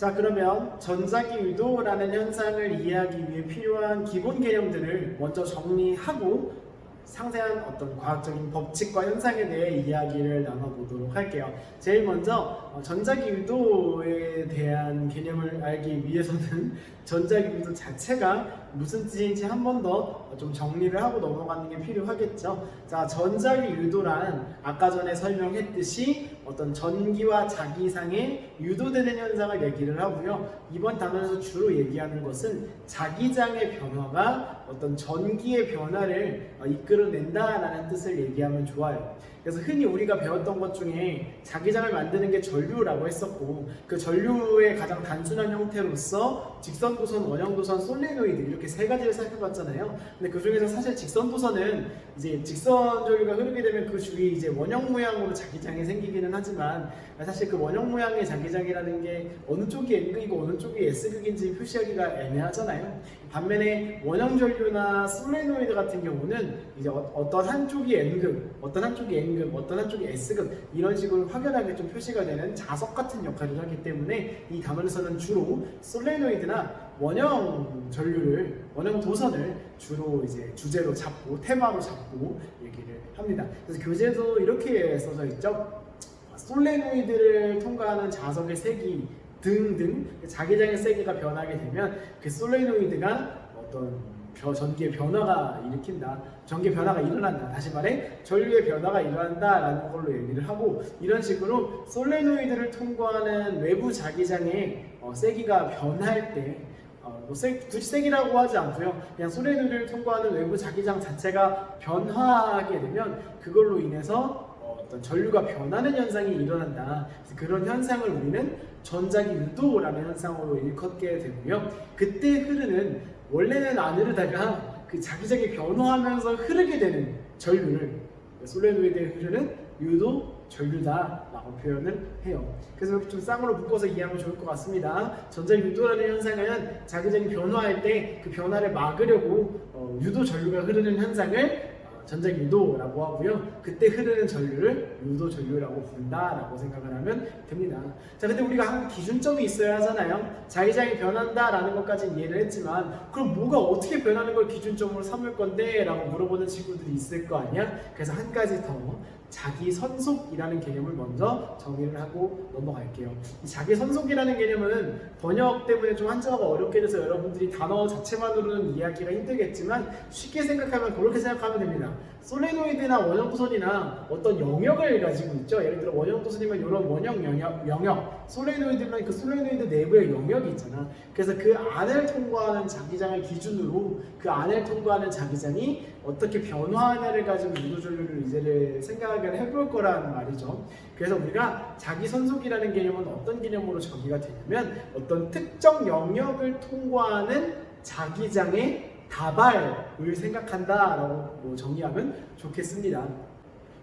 자 그러면 전자기 유도라는 현상을 이해하기 위해 필요한 기본 개념들을 먼저 정리하고 상세한 어떤 과학적인 법칙과 현상에 대해 이야기를 나눠보도록 할게요. 제일 먼저 어, 전자기 유도에 대한 개념을 알기 위해서는 전자기 유도 자체가 무슨 뜻인지 한 번 더 좀 정리를 하고 넘어가는 게 필요하겠죠. 자, 전자기 유도란 아까 전에 설명했듯이 어떤 전기와 자기상에 유도되는 현상을 얘기를 하고요. 이번 단원에서 주로 얘기하는 것은 자기장의 변화가 어떤 전기의 변화를 어, 이끌어 낸다라는 뜻을 얘기하면 좋아요. 그래서 흔히 우리가 배웠던 것 중에 자기장을 만드는 게 전류라고 했었고 그 전류의 가장 단순한 형태로서 직선 도선, 원형 도선, 솔레노이드 이렇게 세 가지를 살펴봤잖아요. 근데 그 중에서 사실 직선 도선은 이제 직선 전류가 흐르게 되면 그 주위에 이제 원형 모양으로 자기장이 생기기는 하지만 사실 그 원형 모양의 자기장이라는 게 어느 쪽이 N극이고 어느 쪽이 S극인지 표시하기가 애매하잖아요. 반면에 원형 전류나 솔레노이드 같은 경우는 이제 어- 어떤 한쪽이 N극, 어떤 한쪽이 N극, 어떤 한쪽이 S극 이런 식으로 확연하게 좀 표시가 되는 자석 같은 역할을 하기 때문에 이 단원에서는 주로 솔레노이드나 원형 전류를 원형 도선을 주로 이제 주제로 잡고 테마로 잡고 얘기를 합니다. 그래서 교재도 이렇게 써져 있죠. 솔레노이드를 통과하는 자석의 색이 등등 자기장의 세기가 변하게 되면 그 솔레노이드가 어떤 벼- 전기의 변화가 일으킨다. 전기 변화가 일어난다. 다시 말해 전류의 변화가 일어난다라는 걸로 얘기를 하고 이런 식으로 솔레노이드를 통과하는 외부 자기장의 어, 세기가 변할 때 어, 뭐 세, 굳이 세기라고 하지 않고요. 그냥 솔레노이드를 통과하는 외부 자기장 자체가 변화하게 되면 그걸로 인해서 어, 어떤 전류가 변하는 현상이 일어난다. 그런 현상을 우리는 전자기 유도라는 현상으로 일컫게 되고요. 그때 흐르는 원래는 안 흐르다가 그 자기장이 변화하면서 흐르게 되는 전류를 솔레노이드에 흐르는 유도 전류다라고 표현을 해요. 그래서 이렇게 좀 쌍으로 묶어서 이해하면 좋을 것 같습니다. 전자 유도라는 현상은 자기장이 변화할 때 그 변화를 막으려고 어, 유도 전류가 흐르는 현상을 어, 전자 유도라고 하고요. 그때 흐르는 전류를 유도 전류라고 부른다라고 생각을 하면 됩니다. 자, 근데 우리가 한 기준점이 있어야 하잖아요. 자기장이 변한다라는 것까지 이해를 했지만 그럼 뭐가 어떻게 변하는 걸 기준점으로 삼을 건데? 라고 물어보는 친구들이 있을 거 아니야? 그래서 한 가지 더 자기 선속이라는 개념을 먼저 정의를 하고 넘어갈게요. 이 자기 선속이라는 개념은 번역 때문에 좀 한자가 어렵게 돼서 여러분들이 단어 자체만으로는 이해하기가 힘들겠지만 쉽게 생각하면 그렇게 생각하면 됩니다. 솔레노이드나 원형도선이나 어떤 영역을 가지고 있죠. 예를 들어 원형도선이면 이런 원형 영역, 영역, 솔레노이드면 그 솔레노이드 내부의 영역이 있잖아. 그래서 그 안을 통과하는 자기장을 기준으로 그 안을 통과하는 자기장이 어떻게 변화하냐를 가지고 유도전류를 이제를 생각을 해볼 거란 말이죠. 그래서 우리가 자기 선속이라는 개념은 어떤 개념으로 정의가 되냐면 어떤 특정 영역을 통과하는 자기장의 다발을 생각한다라고 뭐 정의하면 좋겠습니다.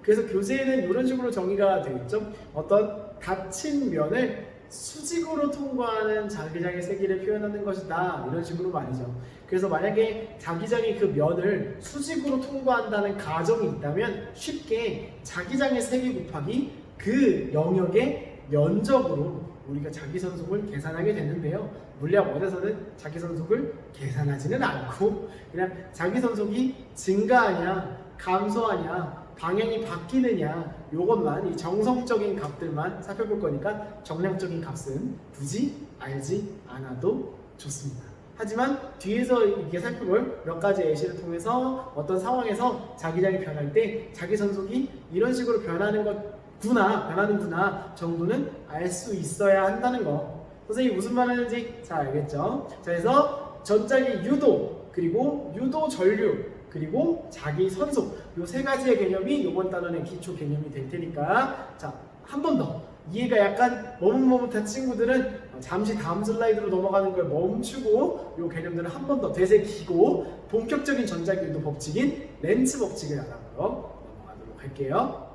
그래서 교재에는 이런 식으로 정의가 되어 있죠. 어떤 닫힌 면을 수직으로 통과하는 자기장의 세기를 표현하는 것이다. 이런 식으로 말이죠. 그래서 만약에 자기장이 그 면을 수직으로 통과한다는 가정이 있다면 쉽게 자기장의 세기 곱하기 그 영역의 면적으로 우리가 자기 선속을 계산하게 되는데요. 물리학 원에서는 자기 선속을 계산하지는 않고 그냥 자기 선속이 증가하냐 감소하냐 방향이 바뀌느냐 요것만 이 정성적인 값들만 살펴볼 거니까 정량적인 값은 굳이 알지 않아도 좋습니다. 하지만 뒤에서 이게 살펴볼 몇 가지 예시를 통해서 어떤 상황에서 자기장이 변할 때 자기 선속이 이런 식으로 변하는 것 구나 변하는구나 정도는 알 수 있어야 한다는 거. 선생님이 무슨 말 하는지 잘 알겠죠? 자, 그래서 전자기 유도 그리고 유도 전류 그리고 자기 선속 요 세 가지의 개념이 이번 단원의 기초 개념이 될 테니까 자 한 번 더 이해가 약간 머뭇머뭇한 친구들은 잠시 다음 슬라이드로 넘어가는 걸 멈추고 요 개념들을 한 번 더 되새기고 본격적인 전자기 유도 법칙인 렌츠 법칙을 알아보러 넘어가도록 할게요.